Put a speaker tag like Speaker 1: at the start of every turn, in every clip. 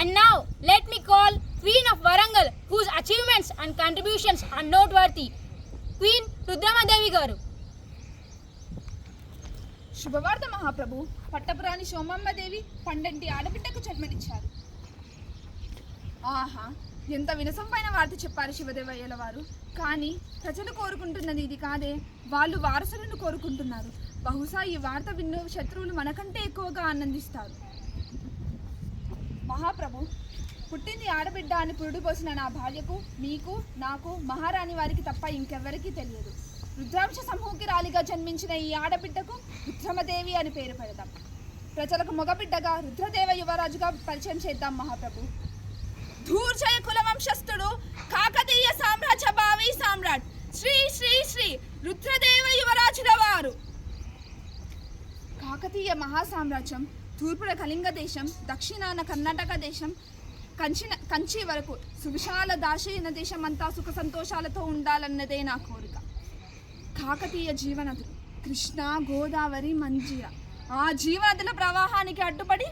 Speaker 1: And now, let me call Queen of Varangal, whose achievements and contributions are noteworthy. Queen Rudramadevi Garu.
Speaker 2: శుభవార్త మహాప్రభు. పట్టపురాణి సోమమ్మదేవి పండంటి ఆడబిడ్డకు జన్మనిచ్చారు. ఆహా ఎంత వినసంపైన వార్త చెప్పారు శివదేవయ్యల వారు. కానీ ప్రజలు కోరుకుంటున్నది ఇది కాదే వాళ్ళు వారసులను కోరుకుంటున్నారు. బహుశా ఈ వార్త విన్న శత్రువులు మనకంటే ఎక్కువగా ఆనందిస్తారు. మహాప్రభు పుట్టింది ఆడబిడ్డ అని పురుడు పోసిన నా భార్యకు మీకు నాకు మహారాణి వారికి తప్ప ఇంకెవ్వరికీ తెలియదు. రుద్రాంశ సమూహిరాలిగా జన్మించిన ఈ ఆడబిడ్డకు రుద్రమదేవి అని పేరు పెడదాం. ప్రజలకు మగబిడ్డగా రుద్రదేవ యువరాజుగా పరిచయం చేద్దాం మహాప్రభు. ధూర్జయ కుల వంశస్థుడు కాకతీయ సామ్రాజ్య భావి సామ్రాట్. శ్రీ శ్రీ శ్రీ రుద్రదేవ యువరాజుల వారు. కాకతీయ మహాసామ్రాజ్యం తూర్పున కళింగ దేశం దక్షిణాన కర్ణాటక దేశం కంచిన కంచి వరకు సువిశాల దాశైన దేశం అంతా సుఖ సంతోషాలతో ఉండాలన్నదే నా కోరిక. కాకతీయ జీవనదులు కృష్ణ గోదావరి మంజీర. ఆ జీవనదుల ప్రవాహానికి అడ్డుపడి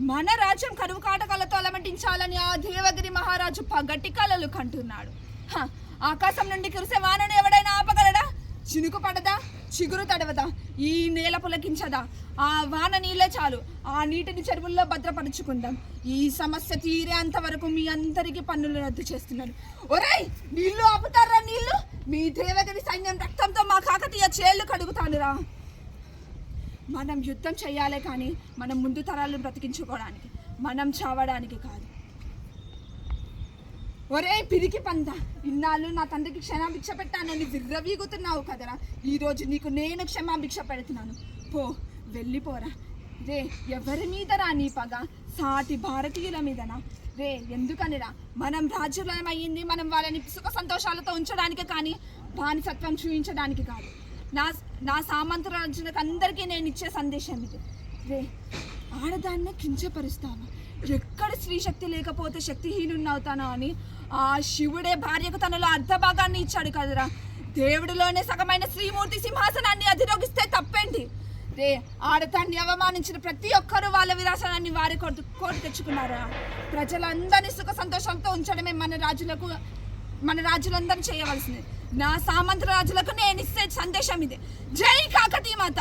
Speaker 2: మన రాజ్యం కరువు కాటకాలతో అలమటించాలని ఆ దేవగిరి మహారాజు పగటి కలలు కంటున్నాడు. హ, ఆకాశం నుండి కురిసే వానను ఎవడైనా ఆపగలడా? చినుకు పడదా? చిగురు తడవదా? ఈ నేల పులకించదా? ఆ వాన నీళ్ళే చాలు. ఆ నీటిని చెరువుల్లో భద్రపరుచుకుందాం. ఈ సమస్య తీరేంత వరకు మీ అందరికీ పన్నులు రద్దు చేస్తున్నారు. ఒరేయ్ నీళ్ళు ఆపుతారా నీళ్ళు మీ దేవగిరి సైన్యం రక్తంతో మా కాకతీయ చేళ్ళు కడుగుతానురా. మనం యుద్ధం చేయాలే కానీ మనం ముందు తరాలను బ్రతికించుకోవడానికి మనం చావడానికి కాదు. ఒరే పిరికి పంద. ఇన్నాళ్ళు నా తండ్రికి క్షమాభిక్ష పెట్టానని విర్రవీగుతున్నావు కదరా. ఈరోజు నీకు నేను క్షమాభిక్ష పెడుతున్నాను. పో. వెళ్ళిపోరా. రే ఎవరి మీదరా నీ పగ? సాటి భారతీయుల మీదనా? రే ఎందుకనిరా? మనం రాజ్యం అయ్యింది మనం వాళ్ళని సుఖ సంతోషాలతో ఉంచడానికి కానీ బానిసత్వం చూపించడానికి కాదు. నా నా సామంత రాజులకు అందరికీ నేను ఇచ్చే సందేశం ఇది. రే ఆడదాన్ని కించపరుస్తావా? ఎక్కడ స్త్రీ శక్తి లేకపోతే శక్తిహీనుని అవుతానా అని ఆ శివుడే భార్యకు తనలో అర్ధ భాగాన్ని ఇచ్చాడు కదరా. దేవుడిలోనే సగమైన శ్రీమూర్తి సింహాసనాన్ని అధిరోగిస్తే తప్పేంటి? రే ఆడతాన్ని అవమానించిన ప్రతి ఒక్కరూ వాళ్ళ విరాసనాన్ని వారి కోటు కోరి తెచ్చుకున్నారా? ప్రజలందరినీ సుఖ సంతోషంతో ఉంచడమే మన రాజులకు మన రాజులందరూ చేయవలసింది. నా సామంత రాజులకు నేను ఇచ్చే సందేశం ఇది. జై కాకతీ మాత!